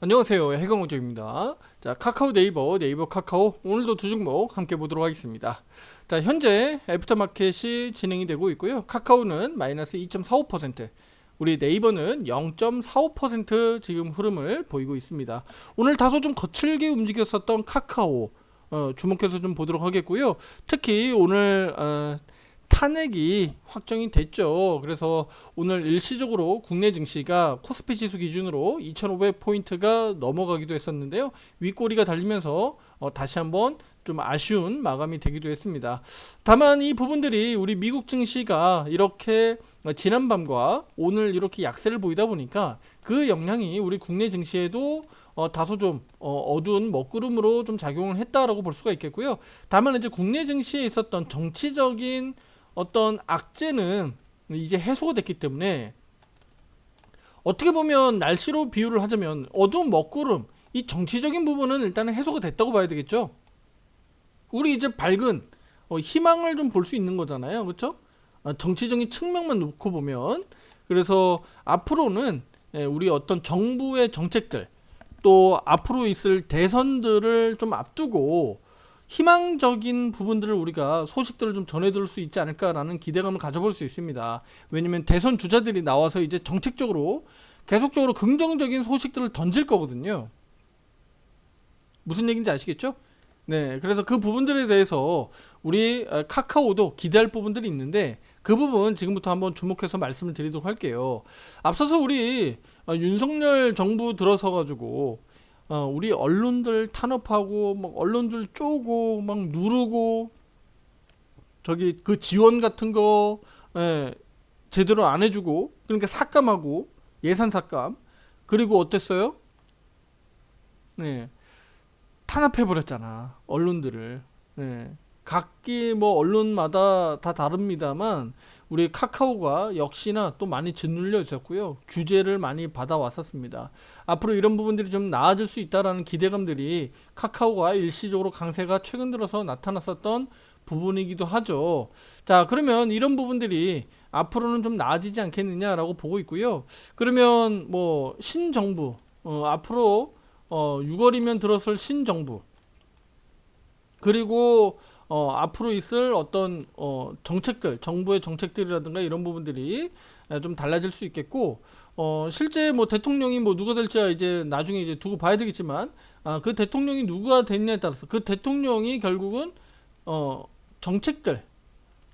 안녕하세요. 해경호조입니다. 자 카카오 네이버 네이버 카카오. 오늘도 두 종목 함께 보도록 하겠습니다. 자 현재 애프터마켓이 진행이 되고 있고요. 카카오는 마이너스 2.45% 우리 네이버는 0.45% 지금 흐름을 보이고 있습니다. 오늘 다소 좀 거칠게 움직였었던 카카오 어, 주목해서 좀 보도록 하겠고요. 특히 오늘 어, 탄핵이 확정이 됐죠. 그래서 오늘 일시적으로 국내 증시가 코스피 지수 기준으로 2,500포인트가 넘어가기도 했었는데요. 윗꼬리가 달리면서 어, 다시 한번 좀 아쉬운 마감이 되기도 했습니다. 다만 이 부분들이 우리 미국 증시가 이렇게 지난밤과 오늘 이렇게 약세를 보이다 보니까 그 영향이 우리 국내 증시에도 어, 다소 좀 어, 어두운 먹구름으로 좀 작용을 했다라고 볼 수가 있겠고요. 다만 이제 국내 증시에 있었던 정치적인 어떤 악재는 이제 해소가 됐기 때문에 어떻게 보면 날씨로 비유를 하자면 어두운 먹구름 이 정치적인 부분은 일단은 해소가 됐다고 봐야 되겠죠. 우리 이제 밝은 어, 희망을 좀 볼 수 있는 거잖아요, 그렇죠? 정치적인 측면만 놓고 보면 그래서 앞으로는 예, 우리 어떤 정부의 정책들 또 앞으로 있을 대선들을 좀 앞두고 희망적인 부분들을 우리가 소식들을 좀 전해드릴 수 있지 않을까라는 기대감을 가져볼 수 있습니다. 왜냐면 대선 주자들이 나와서 이제 정책적으로 계속적으로 긍정적인 소식들을 던질 거거든요. 무슨 얘기인지 아시겠죠? 네, 그래서 그 부분들에 대해서 우리 어, 카카오도 기대할 부분들이 있는데 그 부분 지금부터 한번 주목해서 말씀을 드리도록 할게요. 앞서서 우리 어, 윤석열 정부 들어서 가지고 어, 우리 언론들 탄압하고 막 언론들 쪼고 막 누르고 저기 그 지원 같은 거 예, 제대로 안 해주고 그러니까 삭감하고 예산 삭감 그리고 어땠어요? 네 탄압해 버렸잖아 언론들을 네. 각기 뭐 언론마다 다 다릅니다만 우리 카카오가 역시나 또 많이 짓눌려 있었고요. 규제를 많이 받아왔었습니다. 앞으로 이런 부분들이 좀 나아질 수 있다라는 기대감들이 카카오가 일시적으로 강세가 최근 들어서 나타났었던 부분이기도 하죠. 자, 그러면 이런 부분들이 앞으로는 좀 나아지지 않겠느냐라고 보고 있고요. 그러면 뭐 신정부 어, 앞으로 어, 6월이면 들었을 신정부 그리고 어, 앞으로 있을 어떤 어, 정책들, 정부의 정책들이라든가 이런 부분들이 좀 달라질 수 있겠고, 어, 실제 뭐 대통령이 뭐 누가 될지 이제 나중에 이제 두고 봐야 되겠지만, 아, 그 대통령이 누가 됐냐에 따라서 그 대통령이 결국은 어, 정책들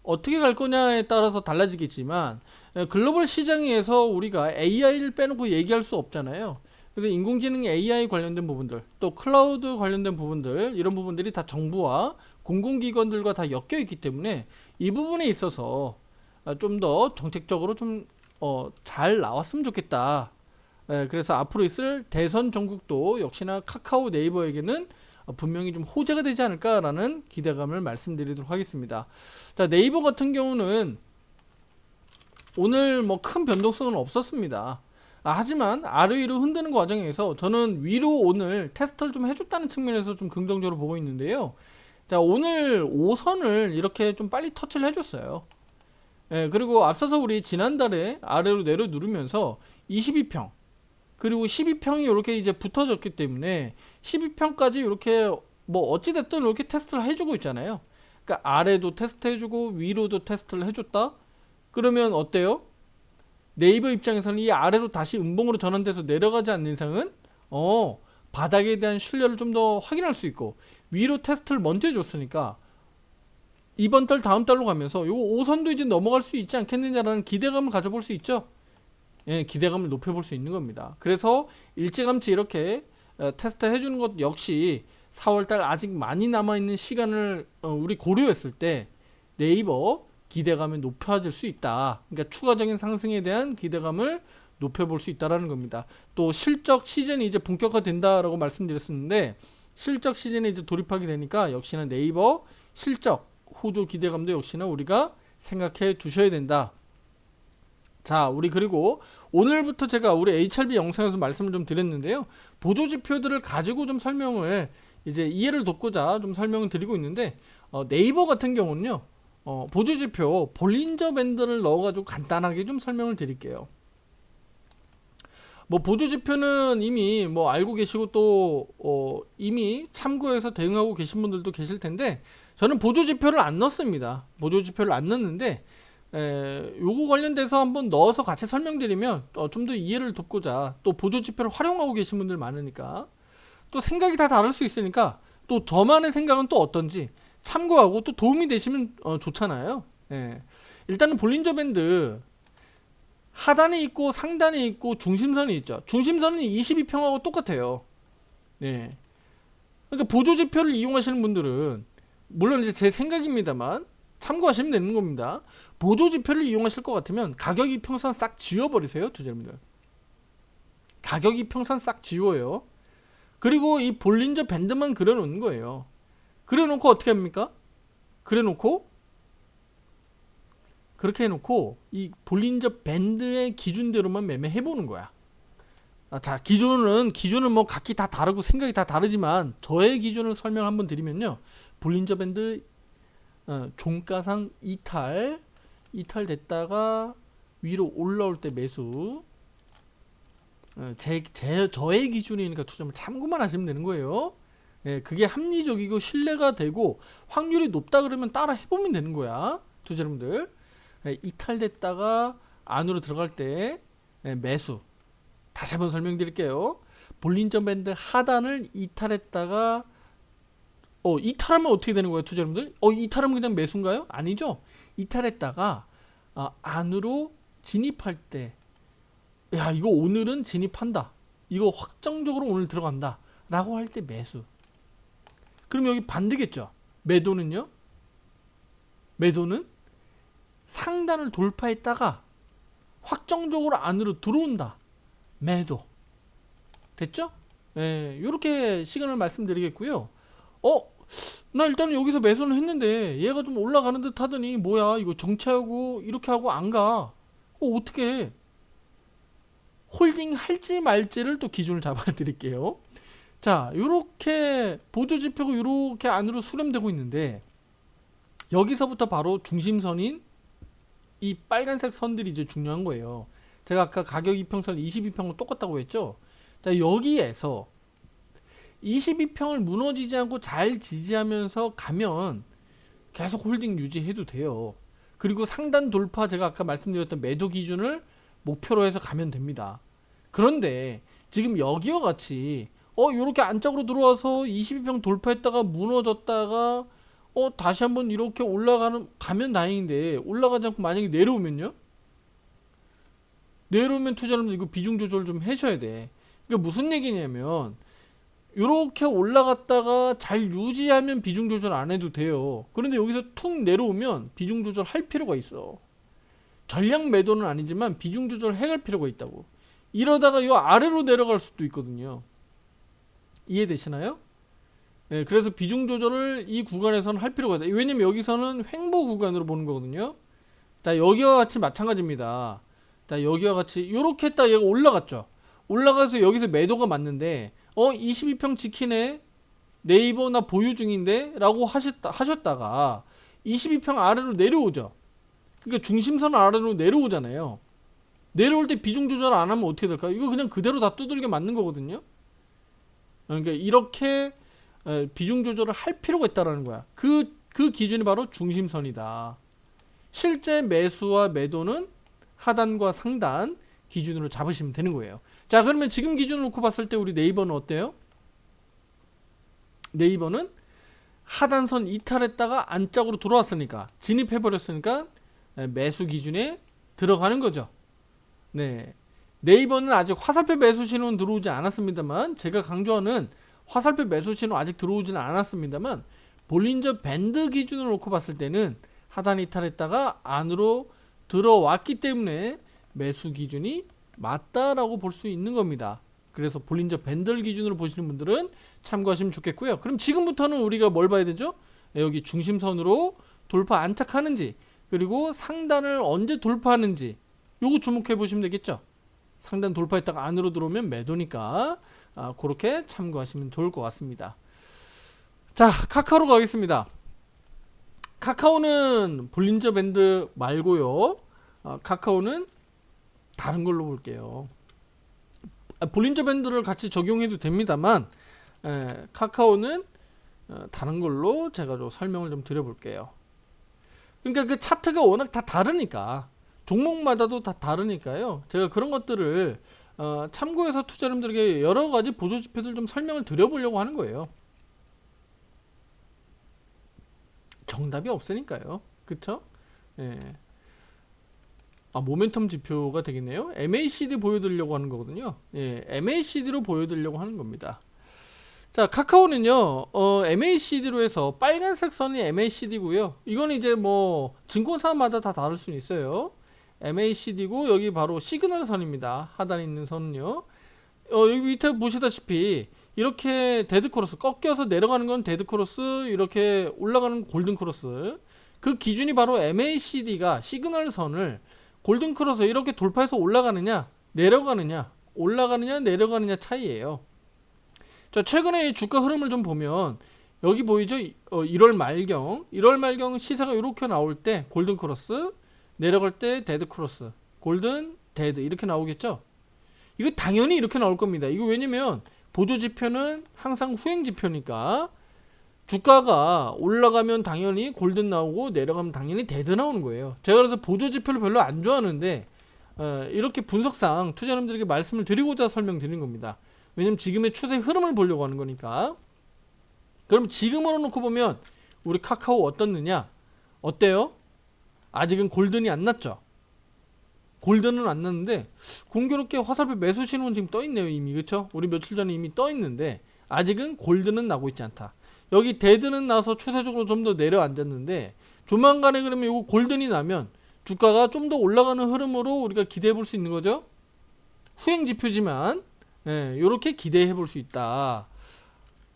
어떻게 갈 거냐에 따라서 달라지겠지만, 글로벌 시장에서 우리가 AI를 빼놓고 얘기할 수 없잖아요. 그래서 인공지능 AI 관련된 부분들, 또 클라우드 관련된 부분들, 이런 부분들이 다 정부와 공공기관들과 다 엮여 있기 때문에 이 부분에 있어서 아, 좀더 정책적으로 좀 어, 잘 나왔으면 좋겠다. 예, 그래서 앞으로 있을 대선 전국도 역시나 카카오 네이버에게는 분명히 좀 호재가 되지 않을까라는 기대감을 말씀드리도록 하겠습니다. 자, 네이버 같은 경우는 오늘 뭐 큰 변동성은 없었습니다. 아, 하지만 아래 위로 흔드는 과정에서 저는 위로 오늘 테스트를 좀 해줬다는 측면에서 좀 긍정적으로 보고 있는데요. 자, 오늘 5선을 이렇게 좀 빨리 터치를 해줬어요. 예, 그리고 앞서서 우리 지난달에 아래로 내려 누르면서 22평, 그리고 12평이 이렇게 이제 붙어졌기 때문에 12평까지 이렇게 뭐 어찌됐든 이렇게 테스트를 해주고 있잖아요. 그러니까 아래도 테스트 해주고 위로도 테스트를 해줬다? 그러면 어때요? 네이버 입장에서는 이 아래로 다시 음봉으로 전환돼서 내려가지 않는 이상은 어 바닥에 대한 신뢰를 좀 더 확인할 수 있고 위로 테스트를 먼저 해줬으니까 이번 달 다음 달로 가면서 요 5선도 이제 넘어갈 수 있지 않겠느냐라는 기대감을 가져볼 수 있죠. 예, 기대감을 높여볼 수 있는 겁니다. 그래서 일찌감치 이렇게 어, 테스트 해주는 것 역시 4월달 아직 많이 남아있는 시간을 어, 우리 고려했을 때 네이버 기대감이 높아질 수 있다. 그러니까 추가적인 상승에 대한 기대감을 높여볼 수 있다라는 겁니다. 또 실적 시즌이 이제 본격화된다라고 말씀드렸었는데 실적 시즌에 이제 돌입하게 되니까 역시나 네이버 실적 호조 기대감도 역시나 우리가 생각해 두셔야 된다. 자, 우리 그리고 오늘부터 제가 우리 HRB 영상에서 말씀을 좀 드렸는데요. 보조 지표들을 가지고 좀 설명을 이제 이해를 돕고자 좀 설명을 드리고 있는데 어, 네이버 같은 경우는요. 어, 보조 지표 볼린저 밴드를 넣어가지고 간단하게 좀 설명을 드릴게요. 뭐 보조 지표는 이미 뭐 알고 계시고 또 어, 이미 참고해서 대응하고 계신 분들도 계실 텐데 저는 보조 지표를 안 넣습니다. 보조 지표를 안 넣는데 에, 요거 관련돼서 한번 넣어서 같이 설명드리면 어, 좀 더 이해를 돕고자 또 보조 지표를 활용하고 계신 분들 많으니까 또 생각이 다 다를 수 있으니까 또 저만의 생각은 또 어떤지 참고하고 또 도움이 되시면 어, 좋잖아요. 예. 일단은 볼린저 밴드 하단에 있고 상단에 있고 중심선이 있죠. 중심선은 22평하고 똑같아요. 네. 그러니까 보조 지표를 이용하시는 분들은 물론 이제 제 생각입니다만 참고하시면 되는 겁니다. 보조 지표를 이용하실 것 같으면 가격 이평선 싹 지워버리세요, 투자자분들. 가격 이평선 싹 지워요. 그리고 이 볼린저 밴드만 그려놓는 거예요. 그려놓고 어떻게 합니까? 그려놓고 그렇게 해놓고 이 볼린저 밴드의 기준대로만 매매해 보는 거야. 아, 자 기준은 기준은 뭐 각기 다 다르고 생각이 다 다르지만 저의 기준을 설명 한번 드리면요. 볼린저 밴드 어, 종가상 이탈 이탈 됐다가 위로 올라올 때 매수. 어, 제, 제 저의 기준이니까 투자를 참고만 하시면 되는 거예요. 예, 그게 합리적이고 신뢰가 되고 확률이 높다 그러면 따라 해보면 되는 거야, 투자자분들. 예, 이탈됐다가 안으로 들어갈 때 예, 매수. 다시 한번 설명드릴게요. 볼린저 밴드 하단을 이탈했다가 어 이탈하면 어떻게 되는 거예요, 투자자분들? 어 이탈하면 그냥 매수인가요? 아니죠. 이탈했다가 아, 안으로 진입할 때, 야 이거 오늘은 진입한다. 이거 확정적으로 오늘 들어간다.라고 할 때 매수. 그럼 여기 반대겠죠. 매도는요? 매도는 상단을 돌파했다가 확정적으로 안으로 들어온다. 매도. 됐죠? 예, 이렇게 시간을 말씀드리겠고요. 어, 나 일단은 여기서 매수는 했는데 얘가 좀 올라가는 듯 하더니 뭐야 이거 정체하고 이렇게 하고 안 가. 어, 어떻게? 홀딩 할지 말지를 또 기준을 잡아 드릴게요. 자, 요렇게 보조 지표가 요렇게 안으로 수렴되고 있는데 여기서부터 바로 중심선인 이 빨간색 선들이 이제 중요한 거예요. 제가 아까 가격 이평선 22평은 똑같다고 했죠. 자, 여기에서 22평을 무너지지 않고 잘 지지하면서 가면 계속 홀딩 유지해도 돼요. 그리고 상단 돌파 제가 아까 말씀드렸던 매도 기준을 목표로 해서 가면 됩니다. 그런데 지금 여기와 같이 어 이렇게 안짝으로 들어와서 22평 돌파했다가 무너졌다가 어 다시 한번 이렇게 올라가는 가면 다행인데 올라가지 않고 만약에 내려오면요? 내려오면 투자자분들 이거 비중 조절 좀 하셔야 돼. 이게 무슨 얘기냐면 이렇게 올라갔다가 잘 유지하면 비중 조절 안 해도 돼요. 그런데 여기서 툭 내려오면 비중 조절 할 필요가 있어. 전량 매도는 아니지만 비중 조절 해갈 필요가 있다고. 이러다가 이 아래로 내려갈 수도 있거든요. 이해되시나요? 네, 그래서 비중 조절을 이 구간에서는 할 필요가 있다. 왜냐면 여기서는 횡보 구간으로 보는 거거든요. 자, 여기와 같이 마찬가지입니다. 자, 여기와 같이 이렇게 했다 얘가 올라갔죠. 올라가서 여기서 매도가 맞는데 어 22평 지키네 네이버 나 보유 중인데 라고 하셨다, 하셨다가 22평 아래로 내려오죠 그러니까 중심선 아래로 내려오잖아요 내려올 때 비중 조절 안 하면 어떻게 될까요? 이거 그냥 그대로 다 두들겨 맞는 거거든요 그러니까 이렇게 비중 조절을 할 필요가 있다라는 거야 그, 그 기준이 바로 중심선이다 실제 매수와 매도는 하단과 상단 기준으로 잡으시면 되는 거예요 자 그러면 지금 기준으로 놓고 봤을 때 우리 네이버는 어때요? 네이버는 하단선 이탈했다가 안짝으로 들어왔으니까 진입해버렸으니까 매수 기준에 들어가는 거죠. 네. 네이버는 아직 화살표 매수 신호는 들어오지 않았습니다만 제가 강조하는 화살표 매수 신호 아직 들어오지는 않았습니다만 볼린저 밴드 기준으로 놓고 봤을 때는 하단 이탈했다가 안으로 들어왔기 때문에 매수 기준이 맞다라고 볼 수 있는 겁니다. 그래서 볼린저 밴들 기준으로 보시는 분들은 참고하시면 좋겠고요. 그럼 지금부터는 우리가 뭘 봐야 되죠? 여기 중심선으로 돌파 안착하는지 그리고 상단을 언제 돌파하는지 요거 주목해 보시면 되겠죠. 상단 돌파했다가 안으로 들어오면 매도니까 아, 그렇게 참고하시면 좋을 것 같습니다. 자 카카오로 가겠습니다. 카카오는 볼린저 밴드 말고요. 아, 카카오는 다른 걸로 볼게요. 아, 볼린저 밴드를 같이 적용해도 됩니다만 에, 카카오는 어, 다른 걸로 제가 좀 설명을 좀 드려볼게요. 그러니까 그 차트가 워낙 다 다르니까 종목마다도 다 다르니까요. 제가 그런 것들을 어, 참고해서 투자자님들에게 여러 가지 보조 지표들 좀 설명을 드려보려고 하는 거예요. 정답이 없으니까요. 그쵸? 예. 아, 모멘텀 지표가 되겠네요. MACD 보여드리려고 하는 거거든요. 예, MACD로 보여드리려고 하는 겁니다. 자, 카카오는요, 어, MACD로 해서 빨간색 선이 MACD고요. 이건 이제 뭐, 증권사마다 다 다를 수는 있어요. MACD고, 여기 바로 시그널 선입니다. 하단에 있는 선은요. 어, 여기 밑에 보시다시피, 이렇게 데드 크로스, 꺾여서 내려가는 건 데드 크로스, 이렇게 올라가는 골든 크로스. 그 기준이 바로 MACD가 시그널 선을 골든 크로스 이렇게 돌파해서 올라가느냐, 내려가느냐, 올라가느냐, 내려가느냐 차이예요. 자, 최근에 이 주가 흐름을 좀 보면 여기 보이죠? 어, 1월 말경, 1월 말경 시세가 이렇게 나올 때 골든 크로스, 내려갈 때 데드 크로스, 골든, 데드 이렇게 나오겠죠? 이거 당연히 이렇게 나올 겁니다. 이거 왜냐면 보조 지표는 항상 후행 지표니까 주가가 올라가면 당연히 골든 나오고 내려가면 당연히 데드 나오는 거예요. 제가 그래서 보조 지표를 별로 안 좋아하는데 어, 이렇게 분석상 투자자님들에게 말씀을 드리고자 설명드리는 겁니다. 왜냐면 지금의 추세 흐름을 보려고 하는 거니까. 그럼 지금으로 놓고 보면 우리 카카오 어떻느냐? 어때요? 아직은 골든이 안 났죠. 골든은 안 났는데 공교롭게 화살표 매수 신호는 지금 떠 있네요 이미 그렇죠? 우리 며칠 전에 이미 떠 있는데 아직은 골든은 나고 있지 않다. 여기 데드는 나서 추세적으로 좀 더 내려앉았는데 조만간에 그러면 이거 골든이 나면 주가가 좀 더 올라가는 흐름으로 우리가 기대해 볼 수 있는 거죠. 후행 지표지만 예, 이렇게 기대해 볼 수 있다.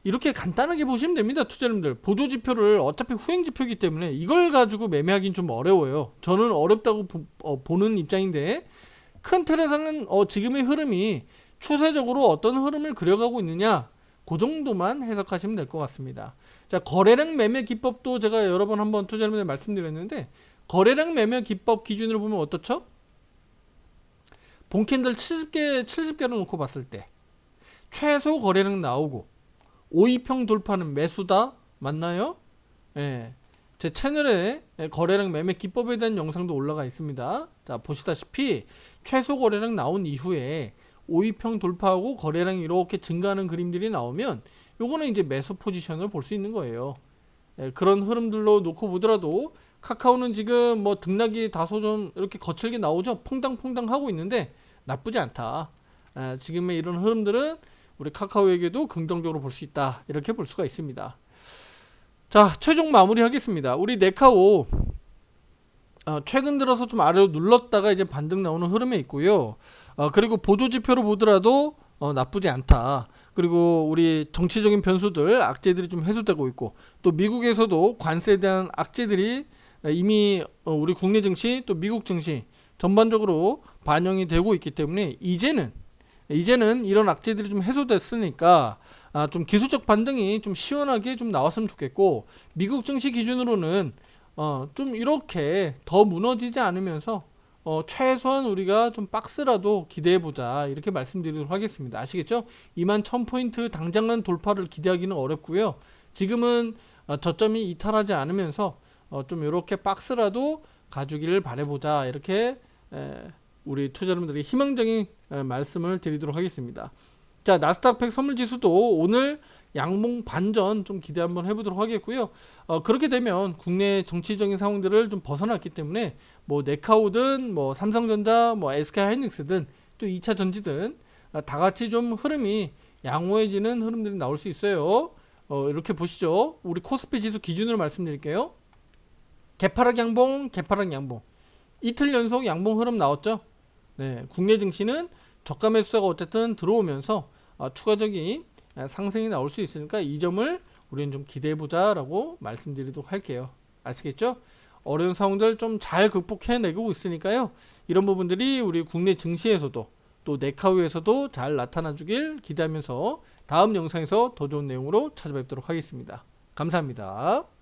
이렇게 간단하게 보시면 됩니다, 투자님들. 보조 지표를 어차피 후행 지표이기 때문에 이걸 가지고 매매하기는 좀 어려워요. 저는 어렵다고 보, 는 입장인데 큰 틀에서는 어, 지금의 흐름이 추세적으로 어떤 흐름을 그려가고 있느냐 그 정도만 해석하시면 될 것 같습니다. 자, 거래량 매매 기법도 제가 여러 번 한번 투자자분들 말씀드렸는데 거래량 매매 기법 기준으로 보면 어떻죠? 본캔들 70개 70개를 놓고 봤을 때 최소 거래량 나오고 5위평 돌파는 매수다 맞나요? 예. 제 채널에 거래량 매매 기법에 대한 영상도 올라가 있습니다. 자, 보시다시피 최소 거래량 나온 이후에 5위평 돌파하고 거래량이 이렇게 증가하는 그림들이 나오면 요거는 이제 매수 포지션을 볼 수 있는 거예요. 예, 그런 흐름들로 놓고 보더라도 카카오는 지금 뭐 등락이 다소 좀 이렇게 거칠게 나오죠. 퐁당퐁당 하고 있는데 나쁘지 않다. 예, 지금의 이런 흐름들은 우리 카카오에게도 긍정적으로 볼 수 있다. 이렇게 볼 수가 있습니다. 자, 최종 마무리 하겠습니다. 우리 네카오 어, 최근 들어서 좀 아래로 눌렀다가 이제 반등 나오는 흐름에 있고요. 어, 그리고 보조 지표로 보더라도 어, 나쁘지 않다. 그리고 우리 정치적인 변수들 악재들이 좀 해소되고 있고 또 미국에서도 관세에 대한 악재들이 이미 어, 우리 국내 증시 또 미국 증시 전반적으로 반영이 되고 있기 때문에 이제는 이제는 이런 악재들이 좀 해소됐으니까 아, 좀 기술적 반등이 좀 시원하게 좀 나왔으면 좋겠고 미국 증시 기준으로는 어, 좀 이렇게 더 무너지지 않으면서 어, 최소한 우리가 좀 박스라도 기대해 보자 이렇게 말씀드리도록 하겠습니다. 아시겠죠? 2만 1000포인트 당장은 돌파를 기대하기는 어렵고요. 지금은 어, 저점이 이탈하지 않으면서 어, 좀 이렇게 박스라도 가주기를 바래보자 이렇게 에, 우리 투자자분들이 희망적인 에, 말씀을 드리도록 하겠습니다. 자 나스닥 100 선물 지수도 오늘 양봉 반전 좀 기대 한번 해보도록 하겠고요. 어, 그렇게 되면 국내 정치적인 상황들을 좀 벗어났기 때문에 뭐 네카오든 뭐 삼성전자 뭐 SK 하이닉스든 또 2차 전지든 어, 다 같이 좀 흐름이 양호해지는 흐름들이 나올 수 있어요. 어, 이렇게 보시죠. 우리 코스피 지수 기준으로 말씀드릴게요. 개파락 양봉, 개파락 양봉. 이틀 연속 양봉 흐름 나왔죠. 네, 국내 증시는 저가 매수가 어쨌든 들어오면서 어, 추가적인 상승이 나올 수 있으니까 이 점을 우리는 좀 기대해 보자라고 말씀드리도록 할게요. 아시겠죠? 어려운 상황들 좀 잘 극복해내고 있으니까요. 이런 부분들이 우리 국내 증시에서도 또 네카우에서도 잘 나타나 주길 기대하면서 다음 영상에서 더 좋은 내용으로 찾아뵙도록 하겠습니다. 감사합니다.